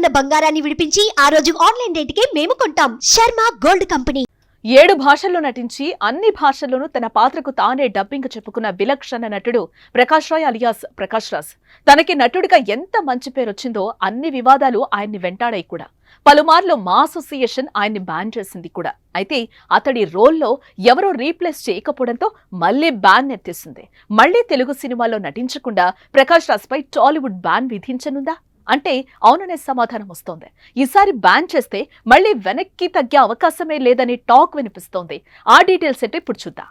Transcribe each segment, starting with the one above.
ఉన్న బంగారాన్ని విడిపించి ఆ రోజు ఆన్లైన్ రేటుకే మేము కొంటాం. Sharma gold company. ఏడు భాషల్లో నటించి అన్ని భాషల్లోనూ తన పాత్రకు తానే డబ్బింగ్ చెప్పుకున్న విలక్షణ నటుడు ప్రకాష్ రాయ్ అలియాస్ ప్రకాష్ రాజ్. తనకి నటుడిగా ఎంత మంచి పేరు వచ్చిందో అన్ని వివాదాలు ఆయన్ని వెంటాడాయి కూడా. పలుమార్లు మా అసోసియేషన్ ఆయన్ని బ్యాన్ చేసింది కూడా. అయితే అతడి రోల్లో ఎవరో రీప్లేస్ చేయకపోవడంతో మళ్ళీ బ్యాన్ ఎత్తేసింది మళ్ళీ తెలుగు సినిమాలో నటించకుండా ప్రకాష్ రాజ్ పై టాలీవుడ్ బ్యాన్ విధించనుందా? అంటే అవుననే సమాధానం వస్తోంది. ఈసారి బ్యాన్ చేస్తే మళ్ళీ వెనక్కి తగ్గే అవకాశమే లేదని టాక్ వినిపిస్తోంది. ఆ డీటెయిల్స్ ఏంటో ఇప్పుడు చూద్దాం.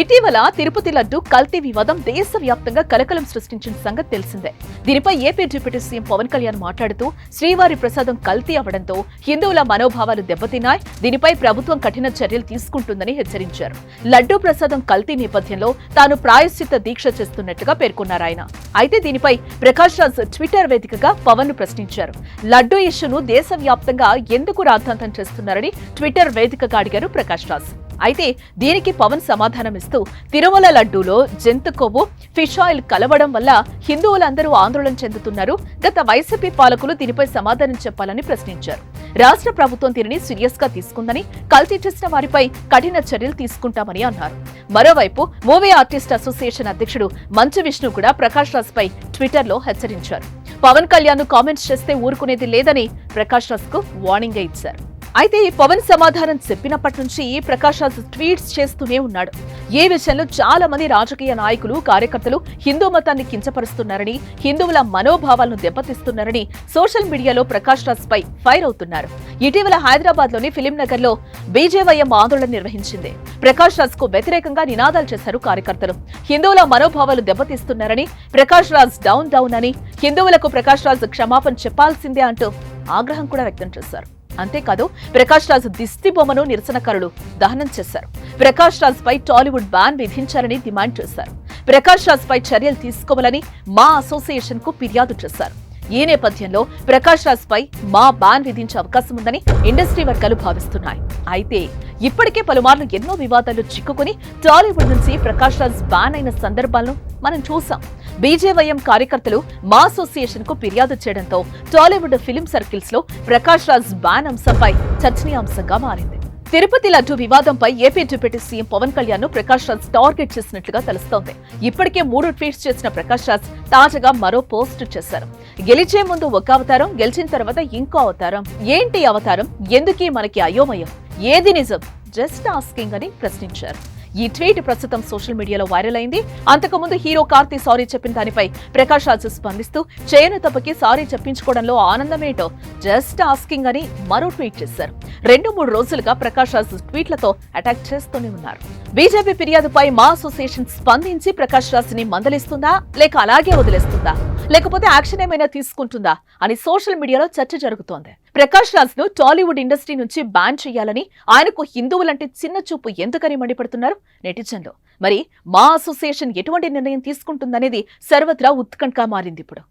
ఇటీవల తిరుపతి లడ్డు కల్తీ వివాదం దేశవ్యాప్తంగా కలకలం సృష్టించిన సంగతి తెలిసిందే. దీనిపై AP deputy CM Pawan Kalyan మాట్లాడుతూ శ్రీవారి ప్రసాదం కల్తీ అవడంతో హిందువుల మనోభావాలు దెబ్బతిన్నాయి. దీనిపై ప్రభుత్వం కఠిన చర్యలు తీసుకుంటుందని హెచ్చరించారు. లడ్డూ ప్రసాదం కల్తీ నేపథ్యంలో తాను ప్రాయశ్చిత దీక్ష చేస్తున్నట్టుగా పేర్కొన్నారు ఆయన. అయితే దీనిపై ప్రకాష్ రాజ్ ట్విట్టర్ వేదికగా పవన్ను ప్రశ్నించారు. లడ్డూ ఇష్యూను దేశవ్యాప్తంగా ఎందుకు రాద్ధాంతం చేస్తున్నారని ట్విట్టర్ వేదికగా అడిగారు ప్రకాష్ రాజ్. అయితే దీనికి పవన్ సమాధానమిస్తూ తిరుమల లడ్డూలో జంతు కొవ్వు ఫిష్ ఆయిల్ కలవడం వల్ల హిందువులందరూ ఆందోళన చెందుతున్నారు. గత వైసీపీ పాలకులు దీనిపై సమాధానం చెప్పాలని ప్రశ్నించారు. రాష్ట్ర ప్రభుత్వం దీనిని సీరియస్గా తీసుకుందని కల్తీ చేసిన వారిపై కఠిన చర్యలు తీసుకుంటామని అన్నారు. మరోవైపు మూవీ ఆర్టిస్ట్ అసోసియేషన్ అధ్యక్షుడు మంచు విష్ణు కూడా ప్రకాష్ రాజ్ పై ట్విట్టర్లో హెచ్చరించారు. పవన్ కళ్యాణ్ కామెంట్స్ చేస్తే ఊరుకునేది లేదని ప్రకాష్ రాజ్కు వార్నింగ్ ఇచ్చారు. అయితే ఈ పవన్ సమాధానం చెప్పినప్పటి నుంచి ప్రకాష్ రాజ్ ట్వీట్స్ చేస్తూనే ఉన్నాడు. ఏ విషయంలో చాలా మంది రాజకీయ నాయకులు కార్యకర్తలు హిందూ మతాన్ని కించపరుస్తున్నారని హిందువుల మనోభావాలను దెబ్బతీస్తున్నారని సోషల్ మీడియాలో ప్రకాష్ రాజ్ పై ఫైర్ అవుతున్నారు. ఇటీవల హైదరాబాద్లోని ఫిలిం నగర్లో బీజేవైఎం ఆందోళన నిర్వహించింది. ప్రకాష్ రాజ్కు వ్యతిరేకంగా నినాదాలు చేశారు కార్యకర్తలు. హిందువుల మనోభావాలు దెబ్బతీస్తున్నారని ప్రకాష్ రాజ్ డౌన్ డౌన్ అని హిందువులకు ప్రకాష్ రాజ్ క్షమాపణ చెప్పాల్సిందే అంటూ ఆగ్రహం కూడా వ్యక్తం చేశారు. అంతేకాదు ప్రకాష్ రాజ్ దిష్టి బొమ్మను నిరసనకారులు దహనం చేశారు. ప్రకాష్ రాజ్ పై టాలీవుడ్ బ్యాన్ విధించాలని డిమాండ్ చేశారు. ప్రకాష్ రాజ్ పై చర్యలు తీసుకోవాలని మా అసోసియేషన్కు ఫిర్యాదు చేశారు. ఈ నేపథ్యంలో ప్రకాష్ రాజ్ పై మా బ్యాన్ విధించే అవకాశం ఉందని ఇండస్ట్రీ వర్గాలు భావిస్తున్నాయి. అయితే ఇప్పటికే పలుమార్లు ఎన్నో వివాదాలు చిక్కుకుని టాలీవుడ్ నుంచి ప్రకాష్ రాజ్ బ్యాన్ అయిన సందర్భాలను మనం చూసాం. బీజేవైఎం కార్యకర్తలు మా అసోసియేషన్కు ఫిర్యాదు చేయడంతో టాలీవుడ్ ఫిలిం సర్కిల్స్లో ప్రకాష్ రాజ్ బ్యాన్ అంశంపై చర్చనీయాంశంగా మారింది. తిరుపతి లడ్డు వివాదంపై ఏపీ డిప్యూటీ సీఎం పవన్ కళ్యాణ్ను ప్రకాష్ రాజ్ టార్గెట్ చేసినట్లుగా తెలుస్తోంది. ఇప్పటికే మూడు ట్వీట్స్ చేసిన ప్రకాష్ రాజ్ తాజాగా మరో పోస్ట్ చేశారు. గెలిచే ముందు ఒక అవతారం గెలిచిన తర్వాత ఇంకో అవతారం. ఏంటి అవతారం? ఎందుకీ మనకి అయోమయం? ఏది నిజం? జస్ట్ ఆస్కింగ్ అని ప్రశ్నించారు. ఈ ట్వీట్ ప్రస్తుతం సోషల్ మీడియాలో వైరల్ అయింది. అంతకుముందు హీరో కార్తీ సారీ చెప్పిన దానిపై ప్రకాష్ రాజ్ స్పందిస్తూ చేయను తప్పకి సారీ చెప్పించుకోవడంలో ఆనందమేటో జస్ట్ ఆస్కింగ్ అని మరో ట్వీట్ చేశారు. రెండు మూడు రోజులుగా ప్రకాష్ రాజ్ ట్వీట్లతో అటాక్ చేస్తూనే ఉన్నారు. బీజేపీ ఫిర్యాదుపై మా అసోసియేషన్ స్పందించి ప్రకాష్ రాజ్ని మందలిస్తుందా? లేక అలాగే వదిలేస్తుందా? లేకపోతే యాక్షన్ ఏమైనా తీసుకుంటుందా అని సోషల్ మీడియాలో చర్చ జరుగుతోంది. ప్రకాష్ రాజ్ను టాలీవుడ్ ఇండస్ట్రీ నుంచి బ్యాన్ చేయాలని ఆయనకు హిందువులంటే చిన్న చూపు ఎందుకని మండిపడుతున్నారు నెటిజన్లు? మరి మా అసోసియేషన్ ఎటువంటి నిర్ణయం తీసుకుంటుందనేది సర్వత్రా ఉత్కంఠగా మారింది ఇప్పుడు.